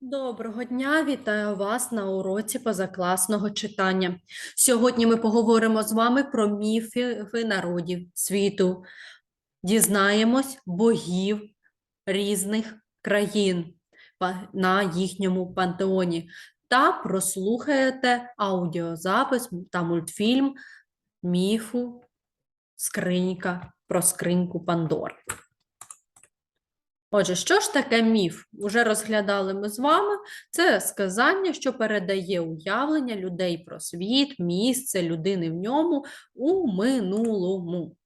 Доброго дня, вітаю вас на уроці позакласного читання. Сьогодні ми поговоримо з вами про міфи народів світу. Дізнаємось богів різних країн на їхньому пантеоні та прослухаєте аудіозапис та мультфільм міфу Скринька про скриньку Пандори. Отже, що ж таке міф? Уже розглядали ми з вами. Це сказання, що передає уявлення людей про світ, місце, людини в ньому у минулому.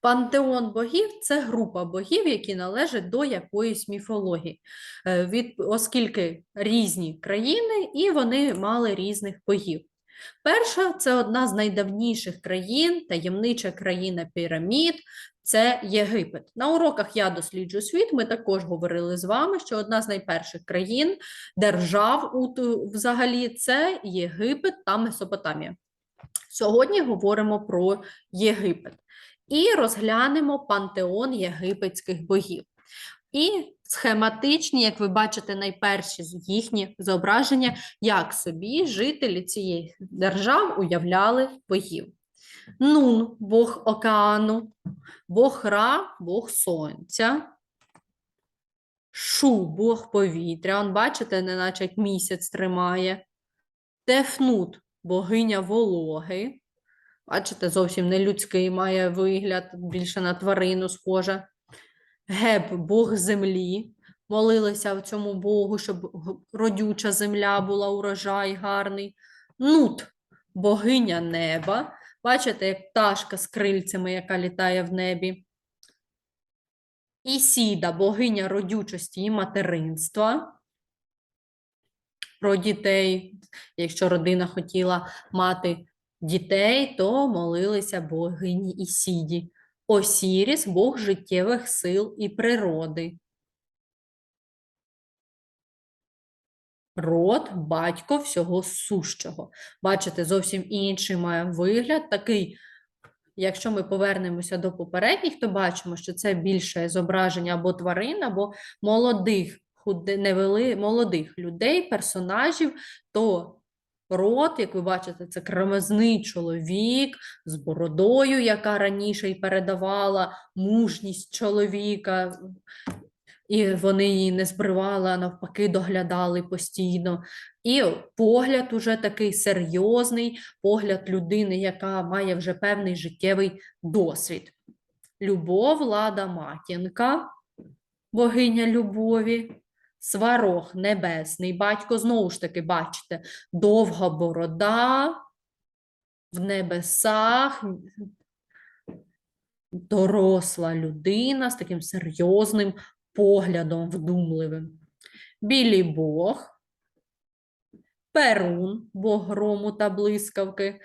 Пантеон богів це група богів, які належать до якоїсь міфології, Е, від, оскільки різні країни і вони мали різних богів. Перша це одна з найдавніших країн, таємнича країна пірамід, це Єгипет. На уроках Я досліджую світ. Ми також говорили з вами, що одна з найперших країн, держав взагалі це Єгипет та Месопотамія. Сьогодні говоримо про Єгипет і розглянемо пантеон єгипетських богів. І схематичні, як ви бачите, найперші їхні зображення, як собі жителі цієї держав уявляли богів. Нун бог океану, бог Ра, бог сонця, Шу бог повітря. Он, бачите, неначе як місяць тримає. Тефнут богиня вологи. Бачите, зовсім не людський має вигляд, більше на тварину схожа. Геб бог землі. Молилися в цьому Богу, щоб родюча земля була, урожай гарний. Нут богиня неба. Бачите, як пташка з крильцями, яка літає в небі. Ісіда, богиня родючості і материнства. Про дітей. Якщо родина хотіла мати дітей, то молилися богині Ісіді. Осіріс бог життєвих сил і природи. Род, батько всього сущого. Бачите, зовсім інший має вигляд, такий, якщо ми повернемося до попередніх, то бачимо, що це більше зображення або тварин, або молодих, невели, молодих людей, персонажів, то род, як ви бачите, це кремезний чоловік з бородою, яка раніше й передавала мужність чоловіка, і вони її не збривали, а навпаки, доглядали постійно. І погляд уже такий серйозний, погляд людини, яка має вже певний життєвий досвід. Любов, лада матінка, богиня любові, сварог небесний, батько, знову ж таки, бачите, довга борода в небесах, доросла людина з таким серйозним поглядом вдумливим. Білий Бог, Перун, бог грому та блискавки,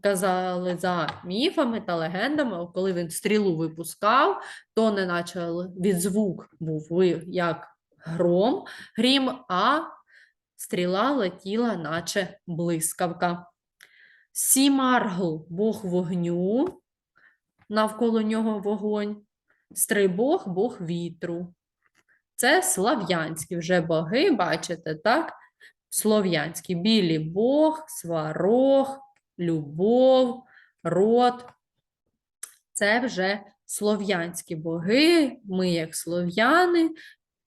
казали за міфами та легендами, коли він стрілу випускав, то неначе л- відзвук був як гром, грім, а стріла летіла, наче блискавка. Сімаргл, бог вогню, навколо нього вогонь. Стрибог бог вітру. Це слав'янські вже боги, бачите, так? Слов'янські білі Бог, сварог, любов, род. Це вже слов'янські боги. Ми, як слов'яни,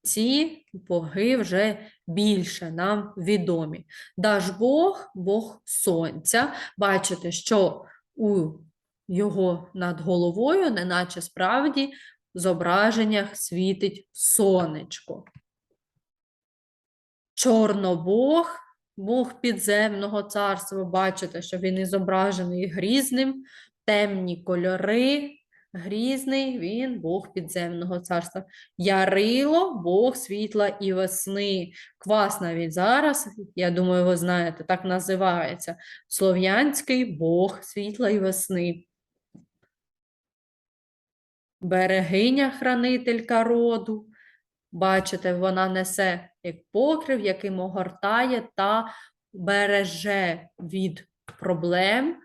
ці боги вже більше нам відомі. Дажбог, Бог сонця. Бачите, що у його над головою, неначе справді в зображеннях світить сонечко. Чорнобог, Бог підземного царства, бачите, що він і зображений грізним, темні кольори, грізний він Бог підземного царства. Ярило, Бог світла і весни. Квас навіть зараз, я думаю, ви знаєте, так називається. Слов'янський Бог світла і весни. Берегиня хранителька роду. Бачите, вона несе як покрив, яким огортає та береже від проблем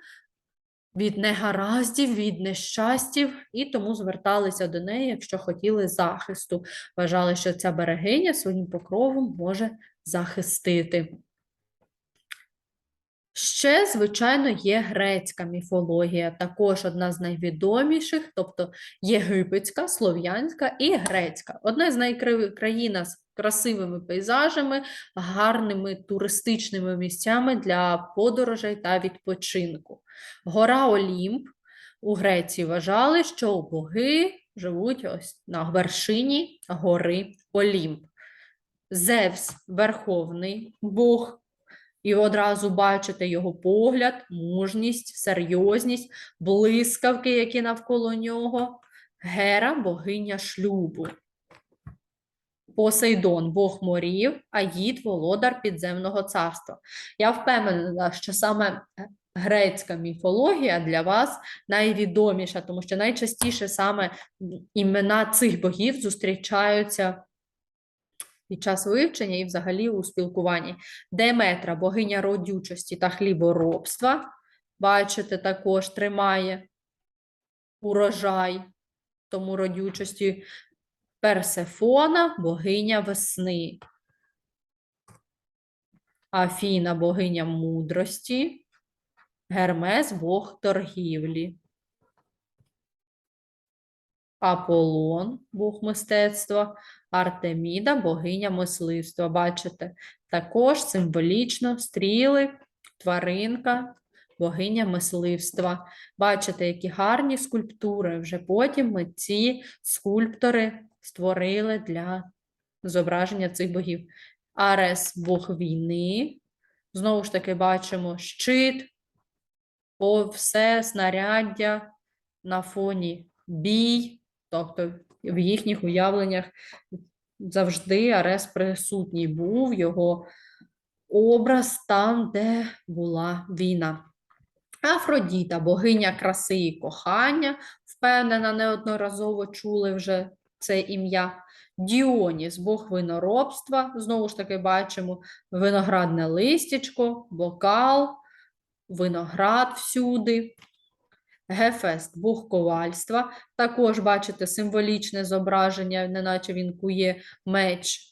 від негараздів, від нещастів, і тому зверталися до неї, якщо хотіли захисту. Вважали, що ця берегиня своїм покровом може захистити. Ще, звичайно, є грецька міфологія, також одна з найвідоміших, тобто єгипетська, слов'янська і грецька. Одна з найкраїна з красивими пейзажами, гарними туристичними місцями для подорожей та відпочинку. Гора Олімп у Греції вважали, що боги живуть ось на вершині гори Олімп. Зевс верховний Бог. І одразу бачите його погляд, мужність, серйозність, блискавки, які навколо нього. Гера богиня шлюбу. Посейдон Бог морів, Аїд володар підземного царства. Я впевнена, що саме грецька міфологія для вас найвідоміша, тому що найчастіше саме імена цих богів зустрічаються під час вивчення і взагалі у спілкуванні. Деметра, богиня родючості та хліборобства, бачите, також тримає урожай, тому родючості. Персефона, богиня весни. Афіна, богиня мудрості. Гермес, бог торгівлі. Аполлон, бог мистецтва, Артеміда, богиня мисливства. Бачите, також символічно стріли, тваринка, богиня мисливства. Бачите, які гарні скульптури. Вже потім ми ці скульптори створили для зображення цих богів. Арес бог війни. Знову ж таки, бачимо щит, все снаряддя на фоні бій. Тобто в їхніх уявленнях завжди Арес присутній був його образ там, де була війна. Афродіта, богиня краси і кохання, впевнена, неодноразово чули вже це ім'я. Діоніс, Бог виноробства, знову ж таки бачимо виноградне листячко, бокал, виноград всюди. Гефест, Бог ковальства. Також бачите символічне зображення, неначе він кує меч.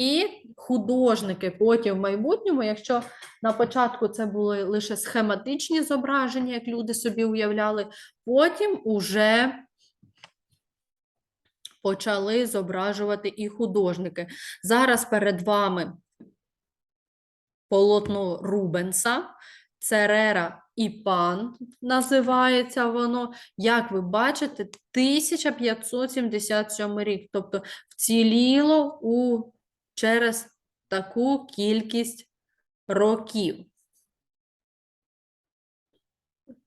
І художники потім в майбутньому, якщо на початку це були лише схематичні зображення, як люди собі уявляли, потім уже почали зображувати і художники. Зараз перед вами полотно Рубенса, Церера і пан називається воно. Як ви бачите, 1577 рік. Тобто вціліло у через таку кількість років.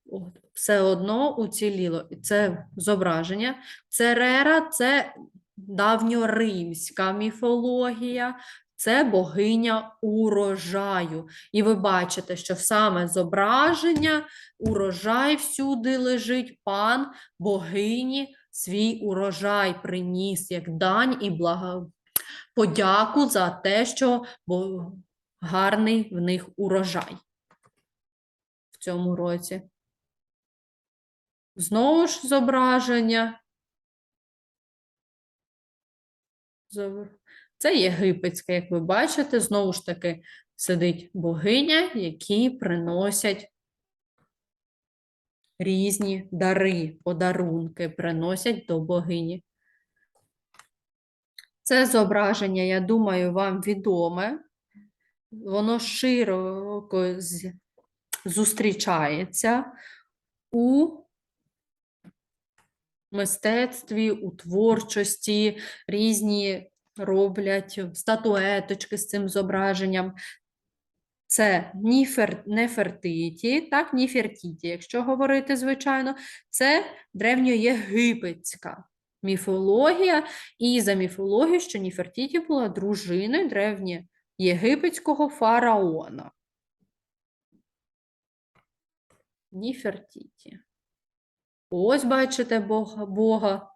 От, Все одно уціліло. І Це зображення. Церера це давньоримська міфологія, це богиня урожаю. І ви бачите, що саме зображення, урожай всюди лежить, пан богині свій урожай приніс як дань і благо... подяку за те, що бо... гарний в них урожай в цьому році. Знову ж зображення. Це єгипетське, як ви бачите, знову ж таки сидить богиня, які приносять різні дари, подарунки, приносять до богині. Це зображення, я думаю, вам відоме. Воно широко зустрічається у мистецтві, у творчості, різні роблять статуеточки з цим зображенням. Це Ніфер, Нефертиті, так, Ніфертіті, якщо говорити, звичайно, це древньоєгипетська міфологія. І за міфологією, що Ніфертіті була дружиною древньоєгипетського фараона. Ніфертіті. Ось бачите Бога, Бога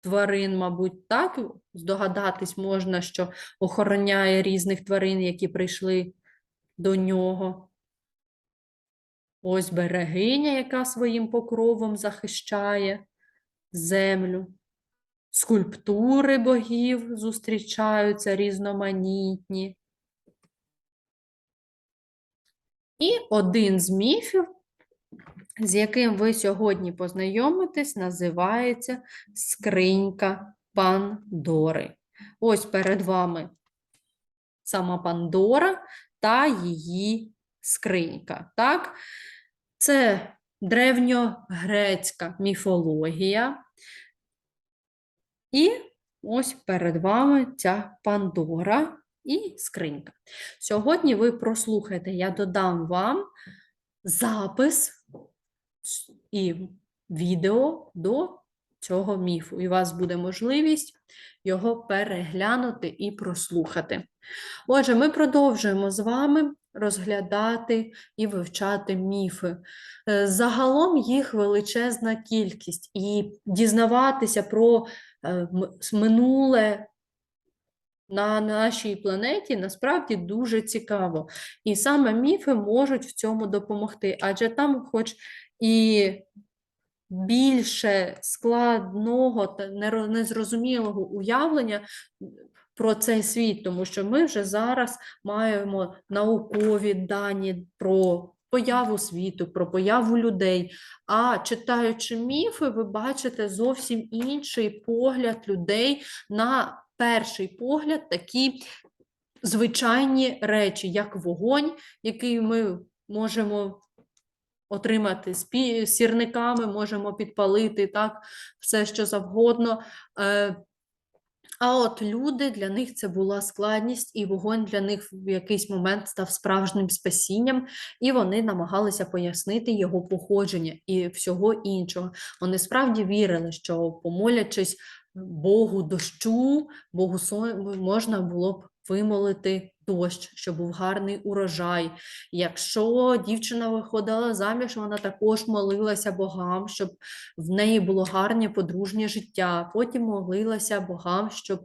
тварин, мабуть, так здогадатись можна, що охороняє різних тварин, які прийшли до нього. Ось берегиня, яка своїм покровом захищає землю. Скульптури богів зустрічаються різноманітні. І один з міфів, з яким ви сьогодні познайомитесь, називається Скринька Пандори. Ось перед вами сама Пандора та її скринька. Так? Це древньогрецька міфологія. І ось перед вами ця Пандора і скринька. Сьогодні ви прослухаєте, я додам вам запис і відео до цього міфу. І у вас буде можливість його переглянути і прослухати. Отже, ми продовжуємо з вами розглядати і вивчати міфи. Е, Загалом їх величезна кількість, і дізнаватися про е, минуле на нашій планеті насправді дуже цікаво. І саме міфи можуть в цьому допомогти, адже там, хоч і більше складного та незрозумілого уявлення про цей світ, тому що ми вже зараз маємо наукові дані про появу світу, про появу людей. А читаючи міфи, ви бачите зовсім інший погляд людей на перший погляд, такі звичайні речі, як вогонь, який ми можемо отримати з сірниками, можемо підпалити так, все що завгодно. А от люди для них це була складність, і вогонь для них в якийсь момент став справжнім спасінням, і вони намагалися пояснити його походження і всього іншого. Вони справді вірили, що помолячись Богу дощу, Богу сон- можна було б вимолити дощ, щоб був гарний урожай. Якщо дівчина виходила заміж, вона також молилася богам, щоб в неї було гарне подружнє життя. Потім молилася богам, щоб е,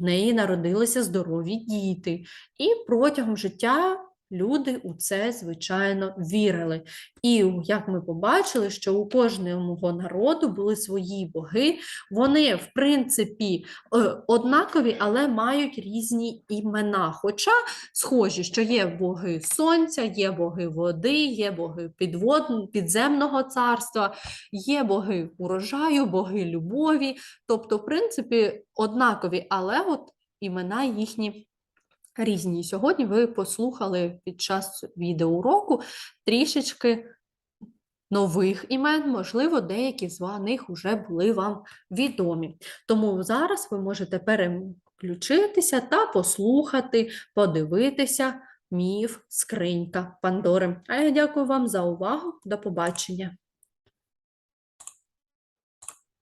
в неї народилися здорові діти. І протягом життя люди у це, звичайно, вірили. І як ми побачили, що у кожного народу були свої боги, вони, в принципі, е, однакові, але мають різні імена. Хоча схожі, що є боги сонця, є боги води, є боги підвод... підземного царства, є боги урожаю, боги любові. Тобто, в принципі, однакові, але от імена їхні різні. Сьогодні ви послухали під час відеоуроку трішечки нових імен, можливо, деякі з них вже були вам відомі. Тому зараз ви можете переключитися та послухати, подивитися міф скринька Пандори. А я дякую вам за увагу. До побачення.